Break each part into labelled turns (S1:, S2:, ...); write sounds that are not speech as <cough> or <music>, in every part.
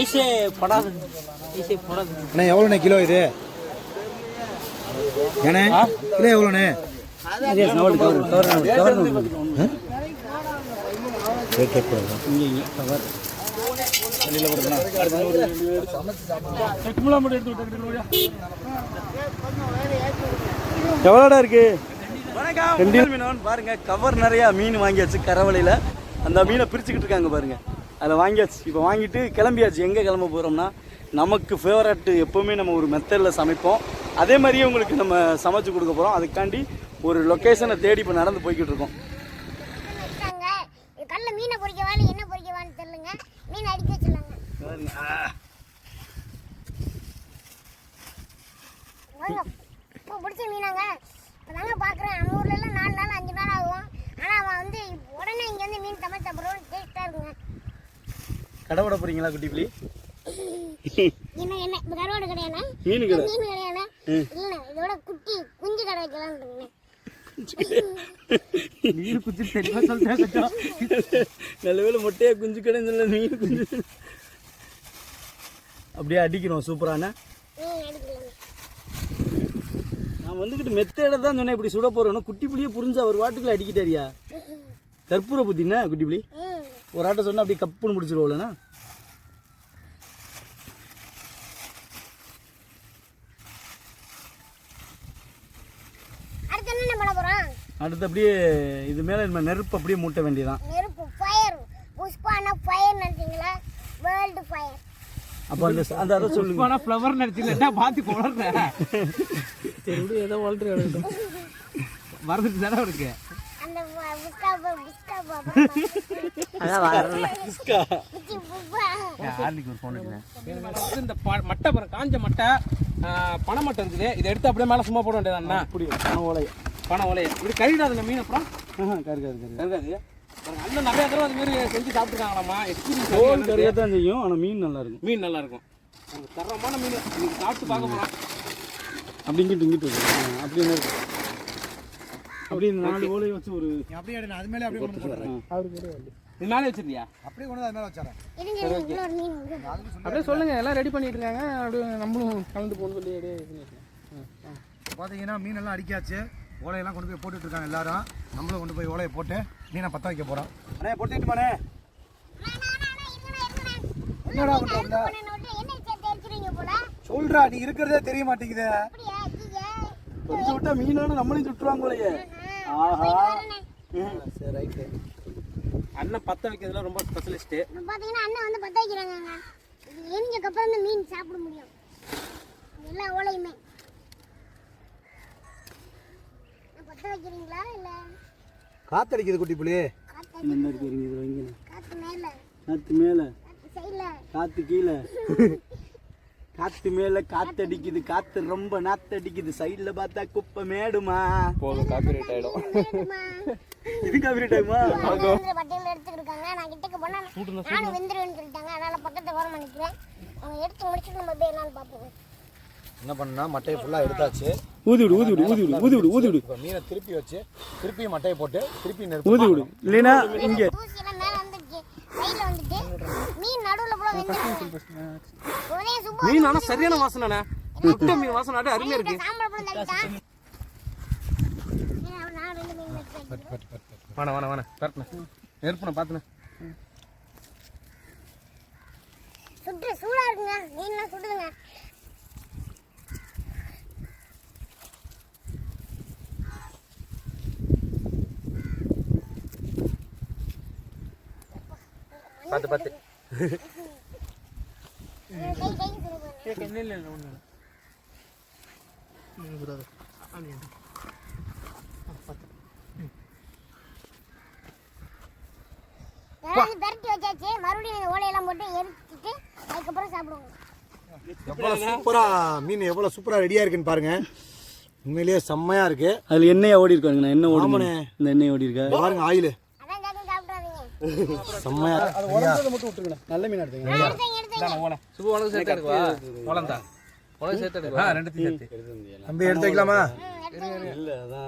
S1: ஐஸே படாது. ஐஸே படாது.
S2: அண்ணா எவ்வளோண்ணே கிலோ இது? ஏண்ணே கிலோ எவ்வளோண்ணே?
S3: எவ்வளோடா இருக்கு? பாருங்க கவர் நிறையா மீன் வாங்கியாச்சு கரவலையில். அந்த மீனை பிரிச்சுக்கிட்டு இருக்காங்க பாருங்கள் அதில் வாங்கியாச்சு. இப்போ வாங்கிட்டு கிளம்பியாச்சு. எங்கே கிளம்ப போகிறோம்னா நமக்கு ஃபேவரட் எப்போவுமே நம்ம ஒரு மெத்தடில் சமைப்போம். அதே மாதிரியே உங்களுக்கு நம்ம சமைச்சு கொடுக்க போகிறோம் அதுக்காண்டி ஒரு லொக்கேஷனை தேடி இப்போ நடந்து போய்கிட்டு இருக்கோம்
S4: வச்சாங்க இது கல்ல மீனை பொறிக்கவா இல்லை என்ன பொறிக்கவான்னு தெரியலங்க மீன் அடிக்க வச்சிடலாங்க வாங்க இப்போ பிடிச்ச மீனாங்க இப்போ தாங்க பார்க்குறேன் நம்ம ஊர்ல எல்லாம் நாலு நாள் அஞ்சு நாள் ஆகும் ஆனால் அவன் வந்து உடனே இங்கே வந்து மீன் சமைச்சு அப்புறம் டேஸ்ட்டாக இருக்குங்க
S3: கடை விட போகிறீங்களா குட்டி புலி?
S4: என்ன என்ன இப்போ கருவாடு கடையாண்ணா?
S3: மீன் கடை.
S4: மீன் கடையாண்ணா? இல்லை இதோட குட்டி குஞ்சு கடை
S1: தெளிவா
S3: மொட்டையா குஞ்சு சொல்ல மீன் குஞ்சு. அப்படியே அடிக்கிறோம் சூப்பரான நான் வந்துக்கிட்டு மெத்தேட தான் சொன்னேன் இப்படி சுட போறேன்னு. குட்டி புளியே புரிஞ்சு அவர் வாட்டுக்குள்ள அடிக்கிட்டாரியா? கற்பூர புத்தினா குட்டி புலி?
S4: ம்.
S3: ஒரு ஆட்டை சொன்னா அப்படியே கப்புன்னு முடிச்சிருவோம்லண்ணா
S4: அடுத்து
S3: அப்படியே இது மேல நம்ம நெருப்பு அப்படியே மூட்ட வேண்டியதான்
S4: நெருப்பு ஃபயர் புஷ்பான ஃபயர் நினைச்சீங்களா? வேர்ல்டு ஃபயர்
S3: அப்போ அந்த அந்த அதை சொல்லுங்க.
S1: ஆனா ஃப்ளவர் நடிச்சுல பார்த்து குளர்ற
S3: ஏதோ வாழ்த்து
S1: வரதுக்கு தானே இருக்கு. இந்த ப- மட்டை காஞ்ச மட்டை பனை மட்டை இருக்குது. இதை எடுத்து அப்படியே மேலே சும்மா போட வேண்டியதாண்ணா
S3: அப்படி பணம் ஓலை
S1: பனை ஓலையை. இப்படி கழுவிடாதுங்க மீன் அப்புறம்.
S3: ஆஹா, கரு கரு கரு
S1: இருக்காது பாருங்க, அண்ணன் நிறைய தடவை அது மாதிரி செஞ்சு சாப்பிட்டுருக்காங்களாம்மா.
S3: தோல்
S1: எக்ஸ்பீரியன்ஸ்
S3: கறியாக தான் செய்யும். ஆனால் மீன் நல்லா இருக்கும்
S1: மீன் நல்லா இருக்கும் தரமான மீன். சாப்பிட்டு பார்க்க போகிறோம்
S3: அப்படி இங்கிட்டு அப்படி என்ன இருக்கு அப்படி இந்த நாலு ஓலையை வச்சு ஒரு
S2: அப்படியே எடுண்ணே அது மேலே அப்படியே கொண்டு வந்து. போடுறேன்
S1: இது மேலே வச்சிருந்தியா
S2: அப்படியே கொண்டு வந்து அது மேலே வச்சாரேன்.
S1: அப்படியே சொல்லுங்க எல்லாம் ரெடி பண்ணிட்டு இருக்காங்க. அப்படியே நம்மளும் கலந்து போகணும் சொல்லி அப்படியே.
S2: பார்த்தீங்கன்னா மீன் எல்லாம் அடிக்காச்சு. ஓலையெல்லாம் கொண்டு போய் போட்டுட்டு இருக்காங்க எல்லாரும். நம்மளும் கொண்டு போய் ஓலையை போட்டு மீனை பற்ற வைக்க போகிறோம் அண்ணே. என்னடா பண்ற?
S4: மீன் எரிச்சிடுவீங்க போல.
S2: சொல்றா நீ இருக்கிறதே தெரிய மாட்டேங்குது.
S4: அப்படியா?
S3: கொஞ்சம் விட்டா மீனான நம்மளையும் சுட்டுருவாங்க போலயே.
S4: ஆஹா.
S3: சரி ரைட்டு.
S1: அண்ணன் பத்த வைக்கிறதுல ரொம்ப ஸ்பெஷலிஸ்ட்டு
S4: இப்ப பாத்தீங்கன்னா அண்ணன் வந்து பத்த வைக்கிறாங்கங்க. இது எரிஞ்சதுக்கு அப்புறம் தான் மீன் சாப்பிட முடியும். எல்லா ஓலையுமே. பத்த வைக்கிறீங்களா இல்ல?
S2: காத்தடிக்குது குட்டி புலி.
S4: காத்து
S3: இந்த மாதிரி வைங்க
S4: காத்து மேல.
S3: காற்று மேலே.
S4: காத்து
S3: கீழே. <laughs> காத்து மேல காத்தடிக்குது காத்து ரொம்ப நாத்தடிக்குது. சைடுல பார்த்தா குப்பை மேடுமா?
S1: போதும் காப்பிரைட் ஆகிடும்
S4: மேடுமா.
S3: இது டைமா
S4: அண்ணன் வந்து பட்டையில எடுத்துட்டு இருக்காங்க நான் கிட்டக்கு போனா நானும் வெந்துருவேன்னு சொல்லிட்டாங்க. அதனால பக்கத்துல ஓரம் பண்ணிக்கிறேன் அவங்க எடுத்து முடிச்சுட்டு நம்ம போய் என்னன்னு
S2: என்ன பண்ணா மட்டையை ஃபுல்லாக எடுத்தாச்சு.
S3: ஊதி விடு ஊதி விடு ஊதி விடு ஊதி விடு ஊதி விடு
S2: மீனை திருப்பி வச்சு திருப்பி மட்டையை போட்டு திருப்பி நெருப்பு
S3: ஊதி விடு இல்லைன்னா இங்க
S4: தூசி எல்லாம் மேல வந்துருச்சு கையில வந்துட்டு மீன்
S1: ஆனால் சரியான வாசனைண்ணே? முட்டை மீன் வாசனை அப்படியே அருமையாக இருக்கு. வாண வாண வாண. கரெக்ட்ண்ணே நெருப்புண்ணே பார்த்துண்ணே
S4: சுட்டு சூடா இருக்குங்க. மீன்லாம் சுடுதுங்க.
S1: பார்த்து பார்த்து
S4: பெரட்டி வச்சாச்சு மறுபடியும் இந்த ஓலையெல்லாம் போட்டு எரிச்சிட்டு அதுக்கப்புறம் சாப்பிடுவோம்
S2: எவ்வளோ சூப்பராக மீன் எவ்வளோ சூப்பராக ரெடியாக இருக்குன்னு பாருங்க உண்மையிலேயே செம்மையாக இருக்கு.
S3: அதுல எண்ணெயா ஓடி இருக்காங்க எண்ணெய் ஓடி. இந்த எண்ணெய் ஓடி இருக்கா
S2: பாருங்க ஆயில்
S4: அதான் கேட்கும் சாப்பிடாதீங்க
S2: செம்மையா
S3: மட்டும் விட்டுருங்க. நல்ல மீன் எடுத்துங்க
S4: எடுத்தீங்க
S1: ஓலை சுபு உனக்கு சேர்த்து எடுக்குவா? ஓலந்தா உனக்கு சேர்த்து எடுக்குவா? ரெண்டுத்தையும் சேர்த்து
S2: தம்பி எடுத்து வைக்கலாமா?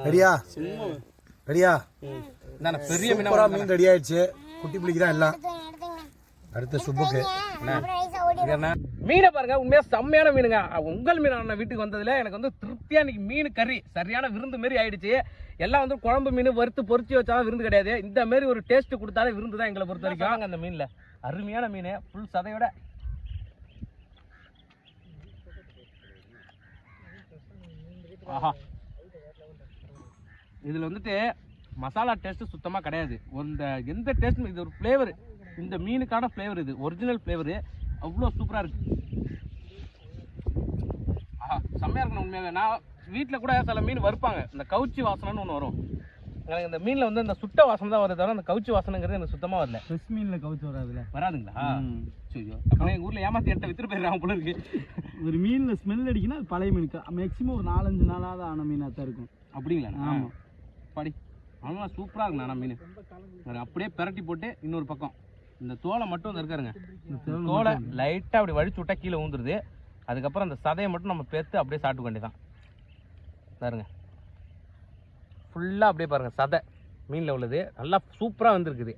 S2: ரெடியா? ரெடியா?
S1: நான் பெரிய மீனா
S2: மீன் ரெடி ஆயிடுச்சு குட்டி புளிக்கு தான் எல்லாம். அடுத்து சுப்புக்கு?
S1: மீனை பாருங்க உண்மையா செம்மையான மீனுங்க. உங்கள் மீன் அண்ணன் வீட்டுக்கு வந்ததுல எனக்கு வந்து திருப்தியா இன்னைக்கு மீன் கறி சரியான விருந்து மாரி ஆயிடுச்சு. எல்லாம் வந்து குழம்பு மீன் வறுத்து பொரிச்சு வச்சாலும் விருந்து கிடையாது. இந்த மாதிரி ஒரு டேஸ்ட் கொடுத்தாலே விருந்து தான் எங்களை பொறுத்த வரைக்கும். வாங்க அந்த மீன்ல. அருமையான மீன் ஃபுல் சதையோட ஆஹா. இதுல வந்துட்டு மசாலா டேஸ்ட் சுத்தமா கிடையாது. இந்த எந்த டேஸ்ட் இது ஒரு ஃப்ளேவர் இந்த மீனுக்கான ஃப்ளேவர் இது. ஒரிஜினல் ஃப்ளேவரு அவ்வளோ சூப்பராக இருக்கு. ஆஹா செம்மையாக இருக்கணும் உண்மையாக நான் வீட்டில் கூட சில மீன் வறுப்பாங்க. இந்த கவுச்சி வாசனைன்னு ஒன்று வரும். எனக்கு இந்த மீனில் வந்து இந்த சுட்ட வாசனை தான் வருது தவிர அந்த கவுச்சி வாசனைங்கிறது எனக்கு சுத்தமாக வரல.
S3: ஃப்ரெஷ் மீனில் கவுச்சு வராதுல
S1: வராதுங்களா? ஐயோ அப்போ எங்கள் ஊரில் ஏமாத்தி என்கிட்ட வித்துட்டு போயிடுறாங்க போல இருக்கு.
S3: ஒரு மீனில் ஸ்மெல் அடிக்குன்னா அது பழைய மீனுக்கு. மேக்ஸிமம் ஒரு நாலஞ்சு நாளாவது ஆன மீனாக தான் இருக்கும்.
S1: அப்படிங்களா?
S3: ஆமா.
S1: படி. ஆமாம் சூப்பராக இருக்குண்ணா நான் மீன். அப்படியே பிரட்டி போட்டு இன்னொரு பக்கம். இந்த தோலை மட்டும் இந்த இருக்காருங்க. இந்த தோலை லைட்டாக அப்படி வழிச்சு விட்டா கீழே ஊந்துருது. அதுக்கப்புறம் அந்த சதையை மட்டும் நம்ம பேத்து அப்படியே சாப்பிட்டு வேண்டியதான் பாருங்க. ஃபுல்லாக அப்படியே பாருங்கள் சதை. மீனில் உள்ளது. நல்லா சூப்பராக வந்திருக்குது.